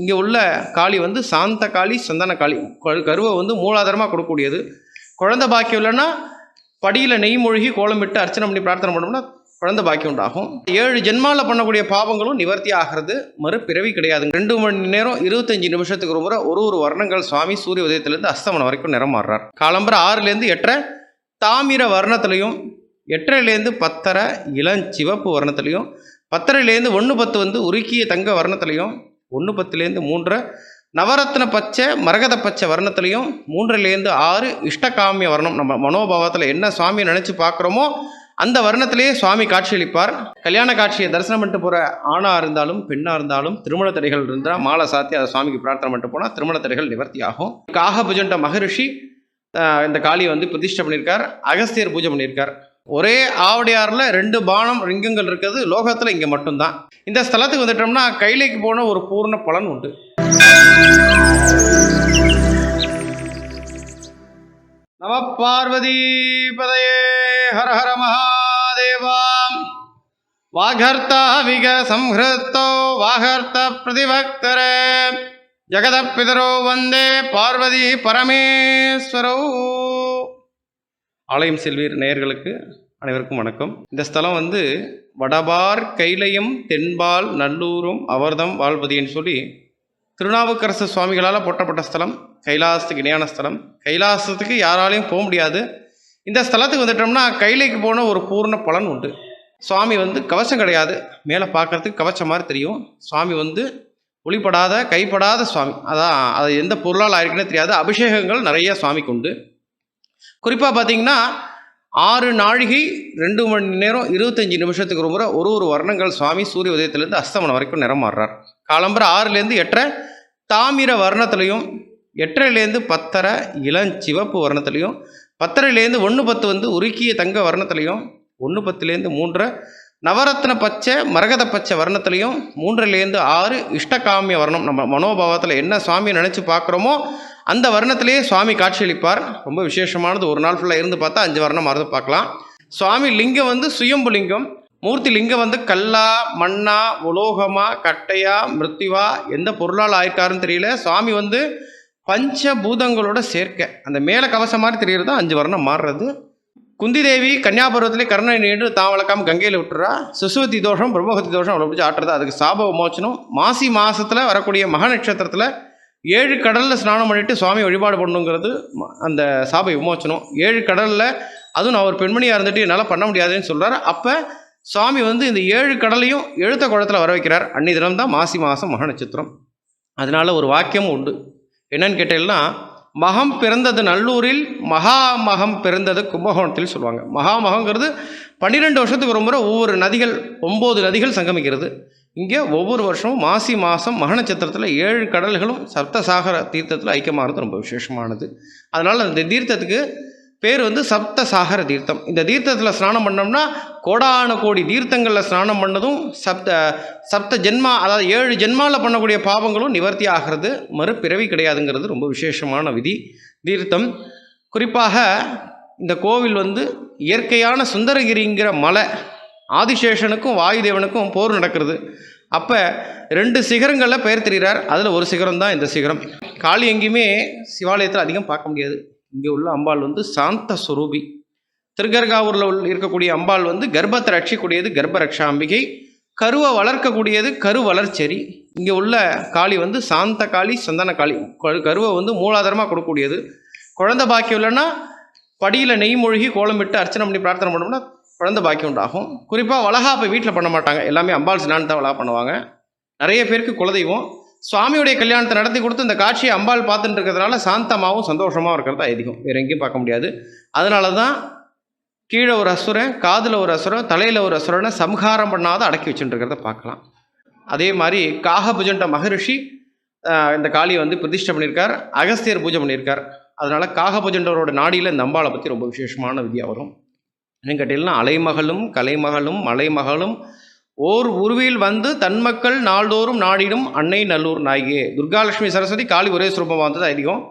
இங்கே உள்ள காளி வந்து சாந்த காளி சந்தன காளி. கருவை வந்து மூலாதாரமாக கொடுக்கக்கூடியது. குழந்தை பாக்கியம் இல்லைன்னா படியில் நெய் மூழ்கி கோலமிட்டு அர்ச்சனை பண்ணி பிரார்த்தனை பண்ணோம்னா குழந்தை பாக்கியம் உண்டாகும். ஏழு ஜென்மாவில் பண்ணக்கூடிய பாவங்களும் நிவர்த்தி ஆகிறது. மறுபிறவி கிடையாது. ரெண்டு மணி நேரம் இருபத்தஞ்சு நிமிஷத்துக்கு ஒரு முறை ஒரு ஒரு வர்ணங்கள் சுவாமி சூரிய உதயத்திலேருந்து அஸ்தமனம் வரைக்கும் நிறம் மாறுறார் காலம்பரம் ஆறுலேருந்து எட்டரை தாமிர வர்ணத்துலையும் எட்டரைலேருந்து பத்தரை இளஞ்சிவப்பு வர்ணத்துலையும் பத்தரைலேருந்து ஒன்று பத்து வந்து உருக்கிய தங்க வர்ணத்துலையும் ஒன்று பத்துலேருந்து மூன்றரை நவரத்ன பச்சை மரகத பச்சை வர்ணத்துலேயும் மூன்றிலேருந்து ஆறு இஷ்டகாமிய வர்ணம். நம்ம மனோபாவத்தில் என்ன சுவாமியை நினச்சி பார்க்குறோமோ அந்த வர்ணத்திலேயே சுவாமி காட்சியளிப்பார். கல்யாண காட்சியை தரிசனம் பண்ணிட்டு போகிற ஆணாக இருந்தாலும் பெண்ணாக இருந்தாலும் திருமண தடைகள் இருந்தால் மாலை சாத்தி அதை சுவாமிக்கு பிரார்த்தனை பண்ணிட்டு போனால் திருமண தடைகள் நிவர்த்தி ஆகும் காகபுஜண்ட மகரிஷி இந்த காளியை வந்து பிரதிஷ்டை பண்ணியிருக்கார். அகஸ்தியர் பூஜை பண்ணியிருக்கார். ஒரே ஆவடியாரில் ரெண்டு பானம் லிங்கங்கள் இருக்கிறது லோகத்தில் இங்கே மட்டும்தான். இந்த ஸ்தலத்துக்கு வந்துட்டோம்னா கைலைக்கு போன ஒரு பூர்ண பலன் உண்டு. நம பார்வதி பதையே ஹர ஹர மகாதேவாம். வாகர்த்தா விக சம்ஹத்தோ வாகர்த்த பிரதிபக்தரே. ஜெகத பிதரோ வந்தே பார்வதி பரமேஸ்வரோ. ஆலயம் செல்வீர் நேயர்களுக்கு அனைவருக்கும் வணக்கம். இந்த ஸ்தலம் வந்து வடபார் கைலையும் தென்பால் நல்லூரும் அவர்தம் வாழ்வதின்னு சொல்லி திருநாவுக்கரசு சுவாமிகளால் போற்றப்பட்ட ஸ்தலம் கைலாசத்துக்கு இணையான ஸ்தலம். கைலாசத்துக்கு யாராலையும் போக முடியாது. இந்த ஸ்தலத்துக்கு வந்துட்டோம்னா கைலைக்கு போன ஒரு பூர்ண பலன் உண்டு. சுவாமி வந்து கவசம் கிடையாது. மேலே பார்க்கறதுக்கு கவச்சம் மாதிரி தெரியும். சுவாமி வந்து ஒளிப்படாத கைப்படாத சுவாமி. அதான் அது எந்த பொருளால் ஆயிருக்குன்னே தெரியாது. அபிஷேகங்கள் நிறைய சுவாமிக்கு உண்டு. குறிப்பாக பார்த்தீங்கன்னா ஆறு நாழிகை ரெண்டு மணி நேரம் இருபத்தஞ்சி நிமிஷத்துக்கு ஒரு முறை ஒரு ஒரு வர்ணங்கள் சுவாமி சூரிய உதயத்திலேருந்து அஸ்தமனம் வரைக்கும் நிறம் மாறுறார். காலம்பரம் ஆறுலேருந்து எட்டரை தாமிர வர்ணத்துலையும் எட்டரைலேருந்து பத்தரை இளஞ்சிவப்பு வர்ணத்துலையும் பத்தரைலேருந்து ஒன்று பத்து வந்து உருக்கிய தங்க வர்ணத்துலையும் ஒன்று பத்துலேருந்து மூன்றரை நவரத்ன பச்சை மரகத பச்சை வர்ணத்துலையும் மூன்றிலேருந்து ஆறு இஷ்டகாமிய வர்ணம். நம்ம மனோபாவத்தில் என்ன சுவாமியை நினச்சி பார்க்குறோமோ அந்த வர்ணத்திலேயே சுவாமி காட்சியளிப்பார். ரொம்ப விசேஷமானது. ஒரு நாள் ஃபுல்லாக இருந்து பார்த்தா அஞ்சு வர்ணம் மறந்து பார்க்கலாம். சுவாமி லிங்கம் வந்து சுயம்பு லிங்கம். மூர்த்தி லிங்கம் வந்து கல்லா மண்ணா உலோகமா கட்டையா மிருத்திவா எந்த பொருளால் ஆயிருக்காருன்னு தெரியல. சுவாமி வந்து பஞ்சபூதங்களோட சேர்க்கை. அந்த மேலே கவசம் மாதிரி தெரியறது தான் அஞ்சு வர்ணம் மாறுறது. குந்தி தேவி கன்னியாபுரத்திலே கருணை நீண்டு தான் வளர்க்காம கங்கையில் விட்டுறா. சுசுவதி தோஷம் பிரம்மகத்தி தோஷம் அவ்வளோ பிடிச்சி ஆட்டுறது. அதுக்கு சாப விமோச்சனம். மாசி மாசத்தில் வரக்கூடிய மக நட்சத்திரத்தில் ஏழு கடலில் ஸ்நானம் பண்ணிவிட்டு சுவாமி வழிபாடு பண்ணணுங்கிறது ம- அந்த சாப விமோச்சனம். ஏழு கடலில் அதுவும் நான் ஒரு பெண்மணியாக இருந்துட்டு என்னால் பண்ண முடியாதுன்னு சொல்கிறார் அப்போ சுவாமி வந்து இந்த ஏழு கடலையும் எழுத்த குளத்தில் வர வைக்கிறார். அன்னி தினம் தான் மாசி மாதம் மக நட்சத்திரம். அதனால ஒரு வாக்கியமும் உண்டு. என்னன்னு கேட்டீங்கன்னா மகம் பிறந்தது நல்லூரில் மகாமகம் பிறந்தது கும்பகோணத்தில் சொல்லுவாங்க. மகாமகங்கிறது பன்னிரெண்டு வருஷத்துக்கு ஒரு முறை ஒவ்வொரு நதிகள் ஒம்பது நதிகள் சங்கமிக்கிறது. இங்கே ஒவ்வொரு வருஷமும் மாசி மாதம் மக நட்சத்திரத்தில் ஏழு கடல்களும் சப்தசாகர தீர்த்தத்தில் ஐக்கியமாகிறது ரொம்ப விசேஷமானது. அதனால் அந்த தீர்த்தத்துக்கு பேர் வந்து சப்த சாகர தீர்த்தம். இந்த தீர்த்தத்தில் ஸ்நானம் பண்ணோம்னா கோடான கோடி தீர்த்தங்களில் ஸ்நானம் பண்ணதும் சப்த சப்த ஜென்மா அதாவது ஏழு ஜென்மாவில் பண்ணக்கூடிய பாவங்களும் நிவர்த்தி ஆகிறது. மறுபிறவி கிடையாதுங்கிறது ரொம்ப விசேஷமான விதி தீர்த்தம். குறிப்பாக இந்த கோவில் வந்து இயற்கையான சுந்தரகிரிங்கிற மலை ஆதிசேஷனுக்கும் வாயுதேவனுக்கும் போர் நடக்கிறது. அப்போ ரெண்டு சிகரங்களில் பெயர் தெரிகிறார். அதில் ஒரு சிகரம் தான் இந்த சிகரம். காளி எங்கேயுமே சிவாலயத்தில் அதிகம் பார்க்க முடியாது. இங்கே உள்ள அம்பாள் வந்து சாந்த சுரூபி. திருகர்காவூரில் உள்ள இருக்கக்கூடிய அம்பாள் வந்து கர்ப்பத்தை ரட்சிக்கூடியது கர்ப்ப ரக்ஷாம்பிகை கருவை வளர்க்கக்கூடியது கரு வளர்ச்சரி இங்கே உள்ள காளி வந்து சாந்த காளி சந்தன காளி. கரு- கருவை வந்து மூலாதாரமாக கொடுக்கக்கூடியது. குழந்தை பாக்கியம் இல்லைன்னா படியில் நெய் மூழ்கி கோலமிட்டு அர்ச்சனை பண்ணி பிரார்த்தனை பண்ணோம்னா குழந்தை பாக்கியம் உண்டாகும். குறிப்பாக வளகாப்பை வீட்டில் பண்ண மாட்டாங்க. எல்லாமே அம்பாள் சினான்னு தான் வளகா பண்ணுவாங்க. நிறைய பேருக்கு குலதெய்வம். சுவாமியுடைய கல்யாணத்தை நடத்தி கொடுத்து இந்த காட்சியை அம்பாள் பார்த்துட்டு இருக்கிறதுனால சாந்தமாகவும் சந்தோஷமாகவும் இருக்கிறது அதிகம் வேறு எங்கேயும் பார்க்க முடியாது. அதனால தான் கீழே ஒரு அசுரன் காதில் ஒரு அசுரன் தலையில் ஒரு அசுரனை சம்ஹாரம் பண்ணாத அடக்கி வச்சுட்டுருக்கிறத பார்க்கலாம். அதே மாதிரி காகபுஜண்ட மகரிஷி இந்த காளியை வந்து பிரதிஷ்டை பண்ணியிருக்கார். அகஸ்தியர் பூஜை பண்ணியிருக்கார். அதனால் காகபுஜண்டவரோட நாடியில் இந்த அம்பாளை பற்றி ரொம்ப விசேஷமான விதியாக வரும். ஏன்னு கேட்டீங்கன்னா அலைமகளும் கலைமகளும் மலைமகளும். ஓர் உருவில் வந்து தன்மக்கள் நாள்தோறும் நாடிடும் அன்னை நல்லூர் நாயகி துர்காலட்சுமி சரஸ்வதி காளி ஒரே சுரூபமாக வந்தது அதிகம்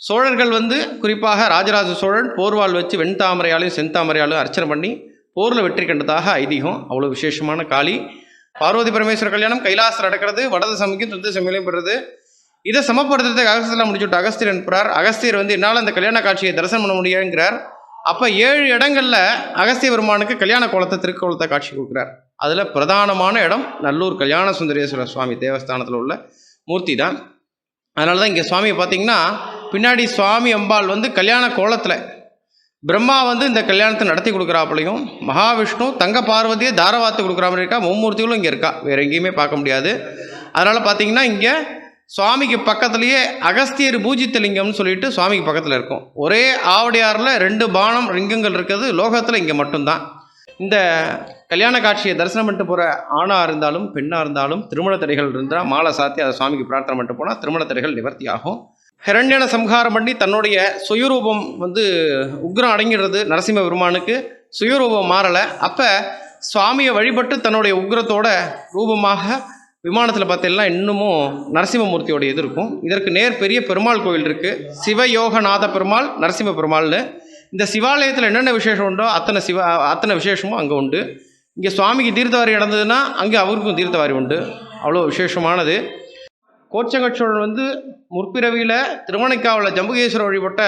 சோழர்கள் வந்து குறிப்பாக ராஜராஜ சோழன் போர்வால் வச்சு வெண்தாமரையாலையும் செந்தாமரையாலையும் அர்ச்சனை பண்ணி போரில் வெற்றி கண்டதாக ஐதீகம். அவ்வளோ விசேஷமான காளி. பார்வதி பரமேஸ்வர கல்யாணம் கைலாசம் நடக்கிறது. வடது சமைக்கும் துத்து சமையலையும் பெறுறது இதை சமப்படுத்துறதுக்கு அகஸ்தியெல்லாம் முடிச்சுட்டு அகஸ்தியர். அனுப்புகிறார் அகஸ்தியர் வந்து என்னால் அந்த கல்யாண காட்சியை தரிசனம் பண்ண முடியாதுங்கிறார் அப்போ ஏழு இடங்களில் அகஸ்திய பெருமானுக்கு கல்யாண கோலத்தை திருக்கோலத்தை காட்சி கொடுக்குறார். அதில் பிரதானமான இடம் நல்லூர் கல்யாண சுந்தரேஸ்வரர் சுவாமி தேவஸ்தானத்தில் உள்ள மூர்த்தி தான் அதனால தான் இங்கே சுவாமியை பார்த்தீங்கன்னா பின்னாடி சுவாமி அம்பாள் வந்து கல்யாண கோலத்தில் பிரம்மா வந்து இந்த கல்யாணத்தை நடத்தி கொடுக்குறாப்புலையும் மகாவிஷ்ணு தங்க பார்வதியை தாரவாத்து கொடுக்குற மாதிரி இருக்கா மும்மூர்த்திகளும் இங்கே இருக்கா வேறு எங்கேயுமே பார்க்க முடியாது. அதனால் பார்த்தீங்கன்னா இங்கே சுவாமிக்கு பக்கத்துலேயே அகஸ்தியர் பூஜித்த லிங்கம்னு சொல்லிட்டு சுவாமிக்கு பக்கத்தில் இருக்கும். ஒரே ஆவடியாரில் ரெண்டு பானம் லிங்கங்கள் இருக்கிறது லோகத்தில் இங்கே மட்டும்தான். இந்த கல்யாண காட்சியை தரிசனம் பண்ணிட்டு போகிற ஆணாக இருந்தாலும் பெண்ணாக இருந்தாலும் திருமண தடைகள் இருந்தால் மாலை சாத்தி அதை சுவாமிக்கு பிரார்த்தனை பண்ணிட்டு போனால் திருமண தடைகள் நிவர்த்தி ஆகும் ஹிரண்யனை சம்ஹாரம் பண்ணி தன்னுடைய சுயரூபம் வந்து உக்ரம் அடங்கிடுறது நரசிம்ம பெருமானுக்கு. சுயரூபம் மாறலை. அப்போ சுவாமியை வழிபட்டு தன்னுடைய உக்ரத்தோட ரூபமாக விமானத்தில் பார்த்தீங்கன்னா இன்னமும் நரசிம்மமூர்த்தியோட இது இருக்கும். இதற்கு நேர் பெரிய பெருமாள் கோவில் இருக்குது சிவயோகநாத பெருமாள் நரசிம்ம பெருமாள்னு இந்த சிவாலயத்தில் என்னென்ன விசேஷம் உண்டோ அத்தனை சிவ அத்தனை விசேஷமும் அங்கே உண்டு. இங்கே சுவாமிக்கு தீர்த்தவாரி நடந்ததுன்னா அங்கே அவருக்கும் தீர்த்தவாரி உண்டு. அவ்வளோ விசேஷமானது. கோச்சங்கச்சோழன் வந்து முற்பிறவியில் திருமணைக்காவில் ஜம்புகேஸ்வரர் வழிபட்ட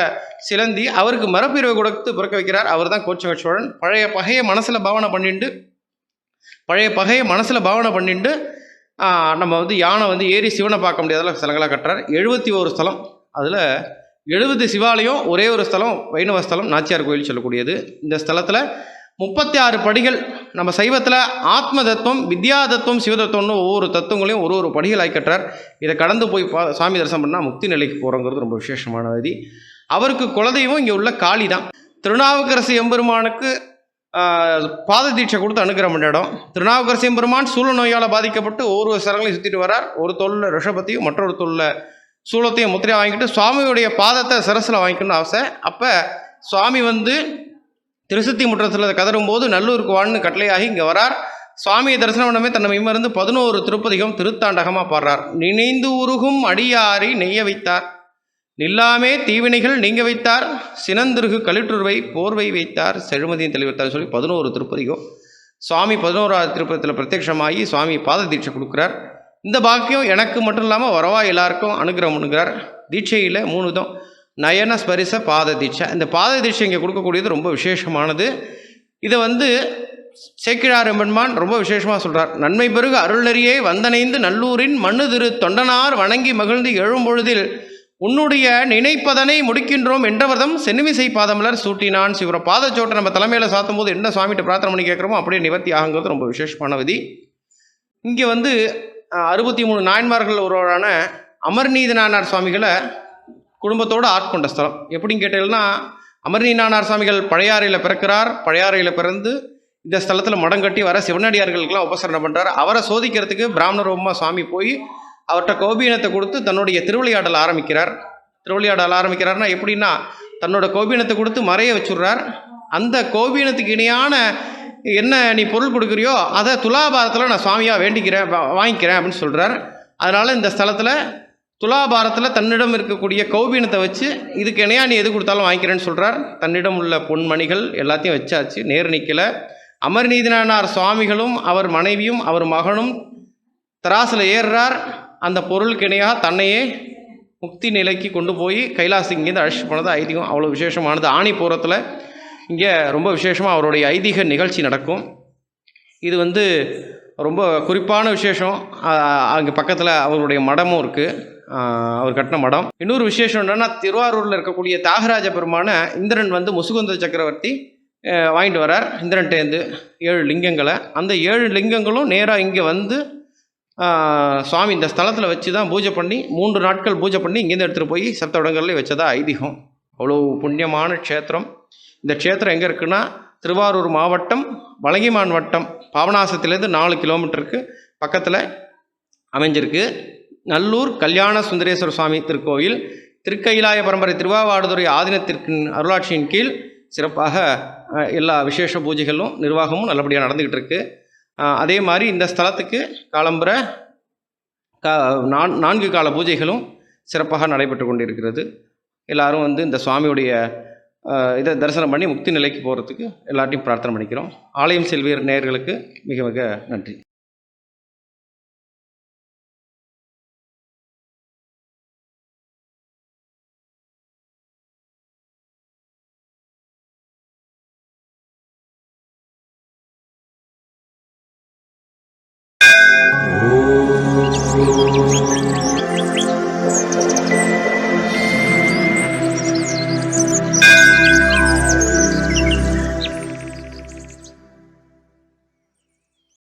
சிலந்தி அவருக்கு மரப்பிறவை கொடுத்து பிறக்க வைக்கிறார். அவர் தான் கோச்சங்கச்சோழன். பழைய பகையை மனசில் பாவனை பண்ணிட்டு பழைய பகையை மனசில் பாவனை பண்ணிட்டு நம்ம வந்து யானை வந்து ஏறி சிவனை பார்க்க முடியாத ஸ்தலங்களாக கட்டுறார். எழுபத்தி ஒரு ஸ்தலம். அதில் எழுபது சிவாலயம் ஒரே ஒரு ஸ்தலம் வைணவ ஸ்தலம் நாச்சியார் கோயில் சொல்லக்கூடியது. இந்த ஸ்தலத்தில் முப்பத்தி ஆறு படிகள். நம்ம சைவத்தில் ஆத்ம தத்துவம் வித்யா தத்துவம் சிவதத்துவம்னு ஒவ்வொரு தத்துவங்களையும் ஒரு ஒரு படிகளாய் கற்றார் இதை கடந்து போய் பா சாமி தரிசனம் பண்ணால் முக்தி நிலைக்கு போகிறோங்கிறது ரொம்ப விசேஷமான விதி. அவருக்கு குலதெய்வம் இங்கே உள்ள காளி தான் திருநாவுக்கரசு எம்பெருமானுக்கு பாத தீட்சை கொடுத்து அனுகிரகம் இடம் திருநாவுக்கரசு பெருமான் சூழ நோயால் பாதிக்கப்பட்டு ஒவ்வொரு சரங்களையும் சுற்றிட்டு வரார். ஒரு தொழில் ரிஷபத்தையும் மற்றொரு தொழில் சூளத்தையும் முத்திரையாக வாங்கிட்டு சுவாமியுடைய பாதத்தை சரசில் வாங்கிக்கணும்னு ஆசை. அப்போ சுவாமி வந்து திருசுத்தி முற்றத்தில் கதறும்போது நல்லூருக்கு வான்னு கட்டளையாகி இங்கே வரார். சுவாமியை தரிசனம் பண்ணமே தன்னை இமர்ந்து பதினோரு திருப்பதிகம் திருத்தாண்டகமாக பாடுறார். நினைந்து உருகும் அடியாரி நெய்ய வைத்தார். நில்லாமே தீவினைகள் நீங்க வைத்தார் சினந்திருகு களிற்றுருவை போர்வை வைத்தார் செழுமதியும் தெளிவித்தார் சொல்லி பதினோரு திருப்பதியும் சுவாமி பதினோராவது திருப்பதியில் பிரத்யட்சமாகி சுவாமி பாத தீட்சை கொடுக்குறார். இந்த பாக்கியம் எனக்கு மட்டும் இல்லாமல் வரவா எல்லாருக்கும் அனுகிரகம் பண்ணுகிறார். தீட்சையில் மூணு விதம். நயன ஸ்பரிச பாத தீட்சை. இந்த பாத தீட்சை இங்கே கொடுக்கக்கூடியது ரொம்ப விசேஷமானது. இதை வந்து சேக்கிழார் எம்பெருமான் ரொம்ப விசேஷமாக சொல்கிறார் நன்மை பெருகு அருள்நெறியே வந்தனைந்து நல்லூரின் மண்ணு திரு தொண்டனார் வணங்கி மகிழ்ந்து எழும்பொழுதில் உன்னுடைய நினைப்பதனை முடிக்கின்றோம் என்றவர்தம் சென்னிமிசை பாதமலர் சூட்டினான் சிவர பாதச்சோட்டை நம்ம தலைமையில் சாத்தும் போது என்ன சுவாமிகிட்ட பிரார்த்தனை பண்ணி கேட்குறோமோ அப்படியே நிவர்த்தி ஆகுங்கிறது ரொம்ப விசேஷமான விதி. இங்கே வந்து அறுபத்தி மூணு நாயன்மார்கள் ஒருவரான அமர்நீத சுவாமிகளை குடும்பத்தோடு ஆட்கொண்ட ஸ்தலம். எப்படின்னு கேட்டீங்கன்னா அமர்நீத நாயனார் சுவாமிகள் பழையாறையில் பிறக்கிறார். பழையாறையில் பிறந்து இந்த ஸ்தலத்தில் மடம் கட்டி வர சிவனடியார்களுக்கெல்லாம் உபசரணம் பண்ணுறார் அவரை சோதிக்கிறதுக்கு பிராமண ரூபமாக சுவாமி போய் அவர்கிட்ட கோபீனத்தை கொடுத்து தன்னுடைய திருவிளையாடல் ஆரம்பிக்கிறார். திருவிளையாடல் ஆரம்பிக்கிறார்னா எப்படின்னா தன்னோட கோபீனத்தை கொடுத்து மறைய வச்சுடுறார். அந்த கோபீனத்துக்கு இணையான என்ன நீ பொருள் கொடுக்குறியோ அதை துலாபாரத்தில் நான் சுவாமியாக வேண்டிக்கிறேன் வாங்கிக்கிறேன் அப்படின்னு சொல்கிறார் அதனால் இந்த ஸ்தலத்தில் துலாபாரத்தில் தன்னிடம் இருக்கக்கூடிய கௌபீனத்தை வச்சு இதுக்கு இணையா நீ எது கொடுத்தாலும் வாங்கிக்கிறேன்னு சொல்கிறார் தன்னிடம் உள்ள பொன்மணிகள் எல்லாத்தையும் வச்சாச்சு நேர் நிற்கல அமர்நீதினார் சுவாமிகளும் அவர் மனைவியும் அவர் மகனும் தராசில் ஏறுறார். அந்த பொருளுக்கு இணையாக தன்னையே முக்தி நிலைக்கு கொண்டு போய் கைலாசி இங்கேருந்து அழைச்சிட்டு போனது ஐதீகம். அவ்வளோ விசேஷமானது. ஆணிப்பூரத்தில் இங்கே ரொம்ப விசேஷமாக அவருடைய ஐதீக நிகழ்ச்சி நடக்கும். இது வந்து ரொம்ப குறிப்பான விசேஷம். அங்கே பக்கத்தில் அவருடைய மடமும் இருக்குது அவர் கட்டின மடம். இன்னொரு விசேஷம் என்னென்னா திருவாரூரில் இருக்கக்கூடிய தியாகராஜ பெருமான இந்திரன் வந்து முசுகுந்த சக்கரவர்த்தி வாங்கிட்டு வரார். இந்திரன்ட்டேந்து ஏழு லிங்கங்களை. அந்த ஏழு லிங்கங்களும் நேராக இங்கே வந்து சுவாமி இந்த ஸ்தலத்தில் வச்சு தான் பூஜை பண்ணி மூன்று நாட்கள் பூஜை பண்ணி இங்கேருந்து எடுத்துகிட்டு போய் சப்தவிடங்களில் வச்சதா ஐதீகம். அவ்வளோ புண்ணியமான க்ஷேத்திரம். இந்த க்ஷேத்திரம் எங்கே இருக்குன்னா திருவாரூர் மாவட்டம் வலங்கிமான் வட்டம் பாபநாசத்துலேருந்து நாலு கிலோமீட்டருக்கு பக்கத்தில் அமைஞ்சிருக்கு. நல்லூர் கல்யாண சுந்தரேஸ்வர சுவாமி திருக்கோயில் திருக்கைலாய பரம்பரை திருவாவாடுதுறை ஆதீனத்திற்கு அருளாட்சியின் கீழ் சிறப்பாக எல்லா விசேஷ பூஜைகளும் நிர்வாகமும் நல்லபடியாக நடந்துக்கிட்டு இருக்குது அதே மாதிரி இந்த ஸ்தலத்துக்கு காலம்புற கா நான் நான்கு கால பூஜைகளும் சிறப்பாக நடைபெற்று கொண்டிருக்கிறது. எல்லாரும் வந்து இந்த சுவாமியுடைய இதை தரிசனம் பண்ணி முக்தி நிலைக்கு போகிறதுக்கு எல்லார்ட்டையும் பிரார்த்தனை பண்ணிக்கிறோம். ஆலயம் செல்வியர் நேயர்களுக்கு மிக மிக நன்றி.